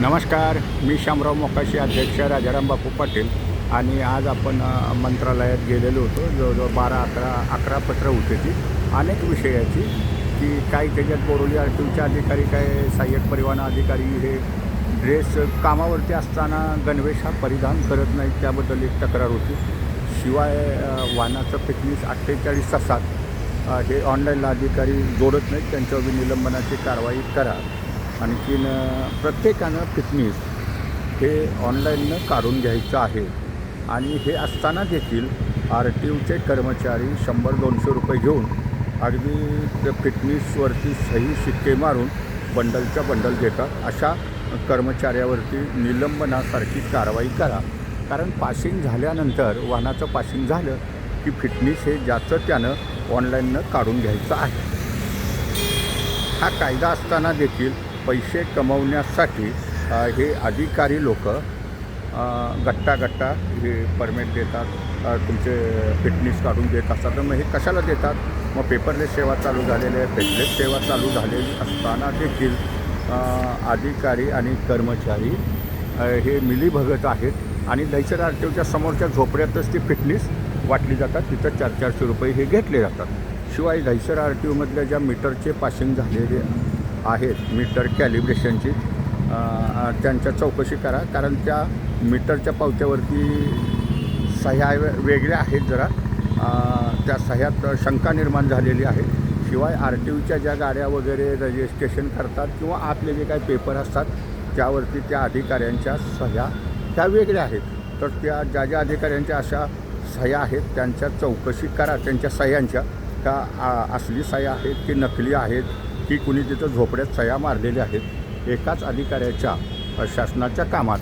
नमस्कार मी शामराव मोकाशी अध्यक्ष राजाराम बापू पाटील. आणि आज आपण मंत्रालयात गेलेलो होतो. जवळजवळ बारा अकरा अकरा पत्र होते ती. अनेक विषयाची की काही त्याच्यात बोरोली आर अधिकारी काय? सहाय्यक परिवहन अधिकारी हे ड्रेस कामावरती असताना गणवेश हा परिधान करत नाही त्याबद्दल एक तक्रार होती. शिवाय वाहनाचं फिटनेस अठ्ठेचाळीस तासात हे ऑनलाईनला अधिकारी जोडत नाहीत. त्यांच्यावर निलंबनाची कारवाई करा. आणखीन प्रत्येकानं फिटनेस हे ऑनलाईननं काढून घ्यायचं आहे. आणि हे असताना देखील आर टी ओचे कर्मचारी शंभर दोनशे रुपये घेऊन अगदी फिटनेसवरती सही शिक्के मारून बंडलच्या बंडल घेतात. अशा कर्मचाऱ्यावरती निलंबनासारखी कारवाई करा. कारण पासिंग झाल्यानंतर वाहनाचं पासिंग झालं की फिटनेस हे ज्याचं त्यानं ऑनलाईननं काढून घ्यायचं आहे. हा कायदा असताना देखील पैसे कमवण्यासाठी हे अधिकारी लोक गट्टा गट्टा हे परमिट देतात तुमचे फिटनेस काढून देत असतात. तर मग हे कशाला देतात? मग पेपरलेस सेवा चालू झालेली आहे पेपलेस सेवा चालू झालेली असताना देखील अधिकारी आणि कर्मचारी हे मिलीभगत आहेत आणि दैसर आर टी ओच्या समोरच्या झोपड्यातच ती फिटनेस वाटली जातात. तिथं चार चारशे रुपये हे घेतले जातात. शिवाय दहिसर आर टी ओमधल्या ज्या मीटरचे पासिंग झालेले आहेत मीटर कॅलिब्रेशनची. त्यांच्या चौकशी करा. कारण त्या मीटरच्या पावत्यावरती सह्या वे- वेगळ्या आहेत जरा. त्या सह्यात शंका निर्माण झालेली आहे. शिवाय आर टी ओच्या ज्या गाड्या वगैरे रजिस्ट्रेशन करतात किंवा आतले जे काही पेपर असतात त्यावरती त्या अधिकाऱ्यांच्या सह्या त्या वेगळ्या आहेत. तर त्या ज्या ज्या अधिकाऱ्यांच्या अशा सह्या आहेत त्यांच्या चौकशी करा. त्यांच्या सह्यांच्या. का असली सह्या आहेत की नकली आहेत की कुणी तिथं झोपड्यात सह्या मारलेल्या आहेत. एकाच अधिकाऱ्याच्या शासनाच्या कामात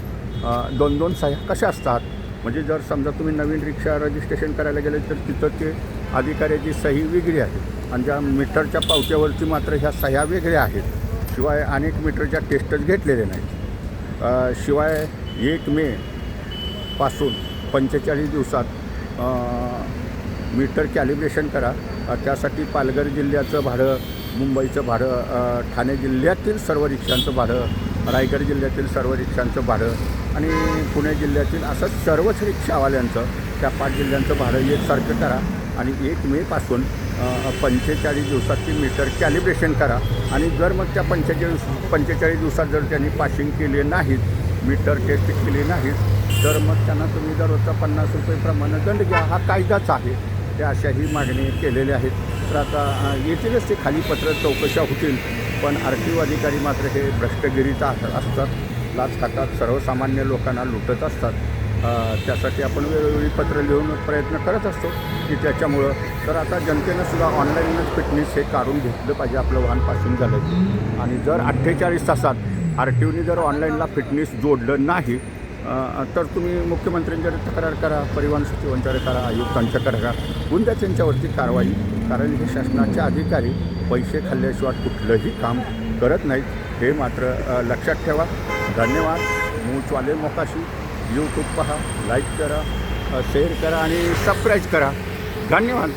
दोन दोन सह्या कशा असतात? म्हणजे जर समजा तुम्ही नवीन रिक्षा रजिस्ट्रेशन करायला गेले तर तिथं ते अधिकाऱ्याची सही वेगळी आहे. आणि ज्या मीटरच्या पावत्यावरती मात्र ह्या सह्या वेगळ्या आहेत. शिवाय अनेक मीटरच्या टेस्टच घेतलेले नाहीत. शिवाय एक मे पासून पंचेचाळीस दिवसात मीटर कॅलिब्रेशन करा. त्यासाठी पालघर जिल्ह्याचं भाडं मुंबईचं भाडं ठाणे जिल्ह्यातील सर्व रिक्षांचं भाडं रायगड जिल्ह्यातील सर्व रिक्षांचं भाडं आणि पुणे जिल्ह्यातील असं सर्वच रिक्षावाल्यांचं त्या पाच जिल्ह्यांचं भाडं एकसारखं करा आणि एक मेपासून पंचेचाळीस दिवसात ती मीटर कॅलिब्रेशन करा आणि जर मग त्या पंचेचाळीस पंचेचाळीस दिवसात जर त्यांनी पासिंग केले नाहीत मीटर टेस्ट केली नाहीत तर मग त्यांना तुम्ही दररोजचा पन्नास रुपये प्रमाणे दंड घ्या हा कायदाच आहे. त्या अशाही मागणी केलेल्या आहेत. तर आता येतीलच ते खाली पत्र चौकशा होतील पण आर टी ओ अधिकारी मात्र हे भ्रष्टगिरीचा असतात. लाच खातात सर्वसामान्य लोकांना लुटत असतात. त्यासाठी आपण वेळोवेळी पत्र लिहून प्रयत्न करत असतो की त्याच्यामुळं. तर आता जनतेनं सुद्धा ऑनलाईनच फिटनेस हे काढून घेतलं पाहिजे आपलं वाहन पासिंग झालं. आणि जर अठ्ठेचाळीस तासात आर टी ओने जर ऑनलाईनला फिटनेस जोडलं नाही तर तुम्ही मुख्यमंत्र्यांच्याकडे तक्रार करा परिवहन सचिवांच्याकडे करा आयुक्तांच्याकडे करा. होऊन त्यांच्यावरती कारवाई कारण हे शासनाचे अधिकारी पैसे खाल्ल्याशिवाय कुठलंही काम करत नाहीत. हे मात्र लक्षात ठेवा. धन्यवाद. मूचवाले मोकाशी. यूट्यूब पहा. लाईक करा. शेअर करा आणि सबस्क्राईब करा. धन्यवाद.